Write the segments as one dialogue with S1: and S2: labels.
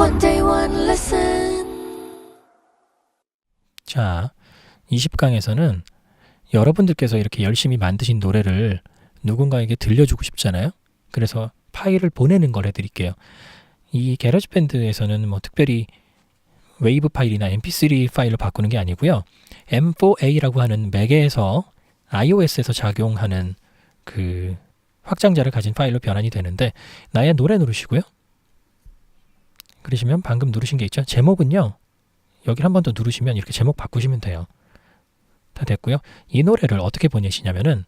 S1: One day, one lesson.
S2: 자, 20강에서는 여러분들께서 이렇게 열심히 만드신 노래를 누군가에게 들려주고 싶잖아요. 그래서 파일을 보내는 걸 해드릴게요. 이 게러지 밴드에서는 뭐 특별히 웨이브 파일이나 mp3 파일로 바꾸는 게 아니고요. M4A라고 하는 맥에서 iOS에서 작용하는 그 확장자를 가진 파일로 변환이 되는데 나의 노래 누르시고요. 그러시면 방금 누르신 게 있죠. 제목은요. 여기 한번 더 누르시면 이렇게 제목 바꾸시면 돼요. 다 됐고요. 이 노래를 어떻게 보내시냐면은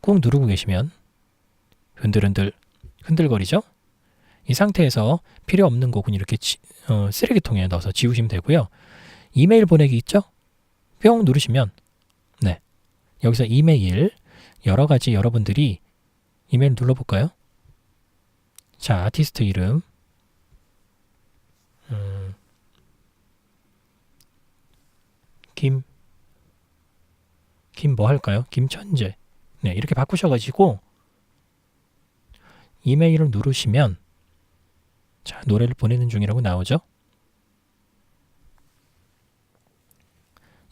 S2: 꾹 누르고 계시면 흔들흔들 흔들거리죠. 이 상태에서 필요 없는 곡은 이렇게 지- 어, 쓰레기통에 넣어서 지우시면 되고요. 이메일 보내기 있죠? 뿅 누르시면 네 여기서 이메일 여러 가지 여러분들이 이메일 눌러볼까요? 자 아티스트 이름 음, 김 김 뭐 할까요? 김천재. 네, 이렇게 바꾸셔가지고 이메일을 누르시면 자 노래를 보내는 중이라고 나오죠.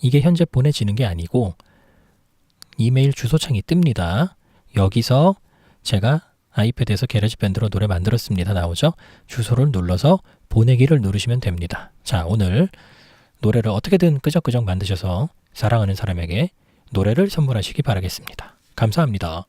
S2: 이게 현재 보내지는 게 아니고 이메일 주소창이 뜹니다. 여기서 제가 아이패드에서 게러지 밴드로 노래 만들었습니다. 나오죠. 주소를 눌러서 보내기를 누르시면 됩니다. 자 오늘 노래를 어떻게든 끄적끄적 만드셔서 사랑하는 사람에게 노래를 선물하시기 바라겠습니다. 감사합니다.